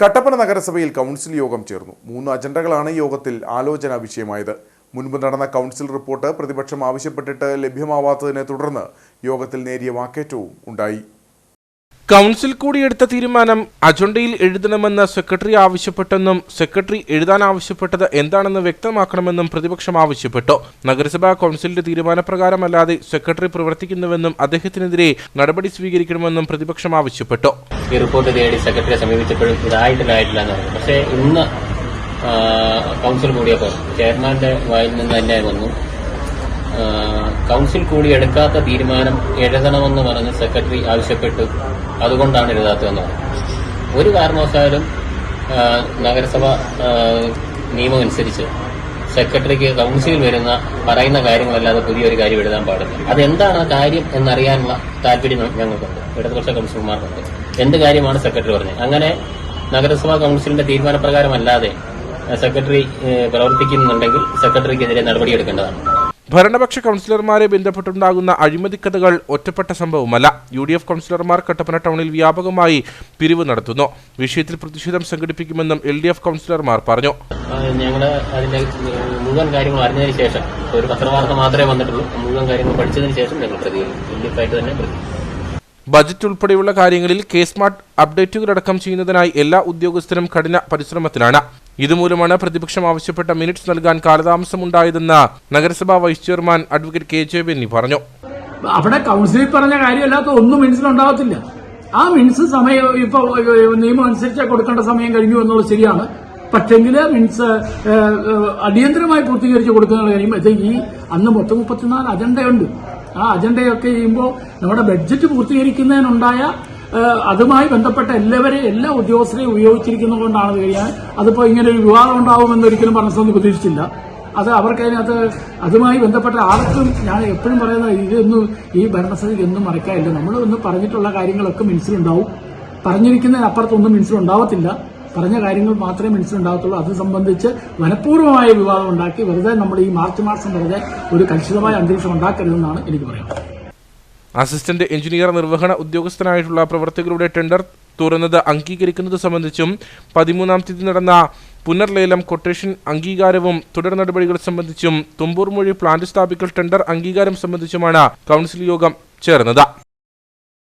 കട്ടപ്പന നഗരസഭയിൽ കൗൺസിൽ യോഗം ചേർന്നു. മൂന്ന് അജണ്ടകളാണ് യോഗത്തിൽ ആലോചനാ വിഷയമായത്. മുൻപ് നടന്ന കൗൺസിൽ റിപ്പോർട്ട് പ്രതിപക്ഷം ആവശ്യപ്പെട്ടിട്ട് ലഭ്യമാവാത്തതിനെ തുടർന്ന് യോഗത്തിൽ നേരിയ വാക്കേറ്റവും ഉണ്ടായി. കൗൺസിൽ കൂടി എടുത്ത തീരുമാനം അജണ്ടയിൽ എഴുതണമെന്ന് സെക്രട്ടറി ആവശ്യപ്പെട്ടെന്നും സെക്രട്ടറി എഴുതാൻ ആവശ്യപ്പെട്ടത് എന്താണെന്ന് വ്യക്തമാക്കണമെന്നും പ്രതിപക്ഷം ആവശ്യപ്പെട്ടു. നഗരസഭാ കൗൺസിലിന്റെ തീരുമാനപ്രകാരമല്ലാതെ സെക്രട്ടറി പ്രവർത്തിക്കുന്നുവെന്നും അദ്ദേഹത്തിനെതിരെ നടപടി സ്വീകരിക്കണമെന്നും പ്രതിപക്ഷം ആവശ്യപ്പെട്ടു. ഈ റിപ്പോർട്ട് തേടി സെക്രട്ടറിയെ സമീപിച്ചപ്പോഴും ഇതായിട്ടില്ല പക്ഷേ ഇന്ന് കൗൺസിൽ കൂടിയപ്പോൾ ചെയർമാന്റെ വായിൽ നിന്ന് തന്നെ വന്നു. കൗൺസിൽ കൂടി എടുക്കാത്ത തീരുമാനം എഴുതണമെന്ന് പറഞ്ഞ് സെക്രട്ടറി ആവശ്യപ്പെട്ടു. അതുകൊണ്ടാണ് എഴുതാത്തതെന്ന് പറഞ്ഞു ഒരു കാരണവശാലും നഗരസഭ നിയമം അനുസരിച്ച് സെക്രട്ടറിക്ക് കൗൺസിലിൽ വരുന്ന പറയുന്ന കാര്യങ്ങളല്ലാതെ പുതിയൊരു കാര്യം എഴുതാൻ പാടില്ല. അതെന്താണ് കാര്യം എന്നറിയാനുള്ള താല്പര്യം ഞങ്ങൾക്കുണ്ട്. ഇടതുപക്ഷ കൗൺസിലർമാർക്കുണ്ട് എന്ത് കാര്യമാണ് സെക്രട്ടറി പറഞ്ഞത്? അങ്ങനെ നഗരസഭാ കൗൺസിലിന്റെ തീരുമാനപ്രകാരമല്ലാതെ സെക്രട്ടറി പ്രവർത്തിക്കുന്നുണ്ടെങ്കിൽ സെക്രട്ടറിക്കെതിരെ നടപടിയെടുക്കേണ്ടതാണ്. ഭരണപക്ഷ കൗൺസിലർമാരെ ബന്ധപ്പെട്ടുണ്ടാകുന്ന അഴിമതിക്കഥകൾ ഒറ്റപ്പെട്ട സംഭവമല്ല. യു ഡി എഫ് കൗൺസിലർമാർ കട്ടപ്പന ടൗണിൽ വ്യാപകമായി പിരിവ് നടത്തുന്നു. വിഷയത്തിൽ പ്രതിഷേധം സംഘടിപ്പിക്കുമെന്നും എൽ ഡി എഫ് കൗൺസിലർമാർ പറഞ്ഞു. ഞങ്ങൾ അതിന്റെ മുഴുവൻ കാര്യങ്ങൾ അറിഞ്ഞതിന് ശേഷം ഒരു പത്രവാർത്ത മാത്രമേ വന്നിട്ടുള്ളൂ. മുഴുവൻ കാര്യങ്ങൾ പഠിച്ചതിന് ശേഷം ഞങ്ങൾ പ്രതികരിക്കും. തന്നെ ബജറ്റ് ഉൾപ്പെടെയുള്ള കാര്യങ്ങളിൽ കെ സ്മാർട്ട് അപ്ഡേറ്റുകളടക്കം ചെയ്യുന്നതിനായി എല്ലാ ഉദ്യോഗസ്ഥരും കഠിന പരിശ്രമത്തിലാണ്. ഇതുമൂലമാണ് പ്രതിപക്ഷം ആവശ്യപ്പെട്ട മിനിറ്റ്സ് നൽകാൻ കാലതാമസമുണ്ടായതെന്ന് നഗരസഭാ vice chairman advocate K J Benny പറഞ്ഞു. അവിടെ കൗൺസിലിൽ പറഞ്ഞ കാര്യമല്ലാത്ത ഒന്നും മിനിറ്റ്സിലുണ്ടാവത്തില്ല ആ മിനിറ്റ്സ് സമയം ഇപ്പൊ നിയമം അനുസരിച്ച് കൊടുക്കേണ്ട സമയം കഴിഞ്ഞു എന്നുള്ളത് ശരിയാണ്. പക്ഷെങ്കിൽ മിനിറ്റ്സ് അടിയന്തരമായി പൂർത്തീകരിച്ച് കൊടുക്കുന്ന ഇത് ഈ അന്ന് മൊത്തം മുപ്പത്തിനാല് അജണ്ടയുണ്ട് ആ അജണ്ടയൊക്കെ ചെയ്യുമ്പോൾ നമ്മുടെ ബഡ്ജറ്റ് പൂർത്തീകരിക്കുന്നതിനുണ്ടായ അതുമായി ബന്ധപ്പെട്ട എല്ലാവരെയും എല്ലാ ഉദ്യോഗസ്ഥരെയും ഉപയോഗിച്ചിരിക്കുന്നതുകൊണ്ടാണ് കഴിയാൻ അതിപ്പോ ഇങ്ങനെ ഒരു വിവാദം ഉണ്ടാവുമെന്ന് ഒരിക്കലും പറഞ്ഞൊന്നും പ്രതീക്ഷിച്ചില്ല. അത് അവർക്ക് അതിനകത്ത് അതുമായി ബന്ധപ്പെട്ട ആർക്കും ഞാൻ എപ്പോഴും പറയുന്നത് ഇതൊന്നും ഈ ഭരണസമിതിക്ക് ഒന്നും മറക്കാനില്ല നമ്മൾ ഒന്ന് പറഞ്ഞിട്ടുള്ള കാര്യങ്ങളൊക്കെ മനസ്സിലുണ്ടാവും പറഞ്ഞിരിക്കുന്നതിനപ്പുറത്തൊന്നും മനസ്സിലുണ്ടാവത്തില്ല പറഞ്ഞ കാര്യങ്ങൾ മാത്രമേ മനസ്സിലുണ്ടാകത്തുള്ളൂ അത് സംബന്ധിച്ച് മനഃപൂർവമായ വിവാദം ഉണ്ടാക്കി വെറുതെ നമ്മൾ ഈ മാർച്ച് മാസം വെറുതെ ഒരു കലുഷിതമായ അന്തരീക്ഷം ഉണ്ടാക്കരുതെന്നാണ് എനിക്ക് പറയാനുള്ളത്. അസിസ്റ്റന്റ് എഞ്ചിനീയർ നിർവഹണ ഉദ്യോഗസ്ഥനായിട്ടുള്ള പ്രവർത്തകരുടെ ടെൻഡർ തുറന്നത് അംഗീകരിക്കുന്നത് സംബന്ധിച്ചും പതിമൂന്നാം തീയതി നടന്ന പുനർലേലം കൊട്ടേഷൻ അംഗീകാരവും തുടർ നടപടികൾ സംബന്ധിച്ചും തുമ്പൂർമൊഴി പ്ലാന്റ് സ്ഥാപിക്കൽ ടെൻഡർ അംഗീകാരം സംബന്ധിച്ചുമാണ് കൗൺസിൽ യോഗം ചേർന്നത്.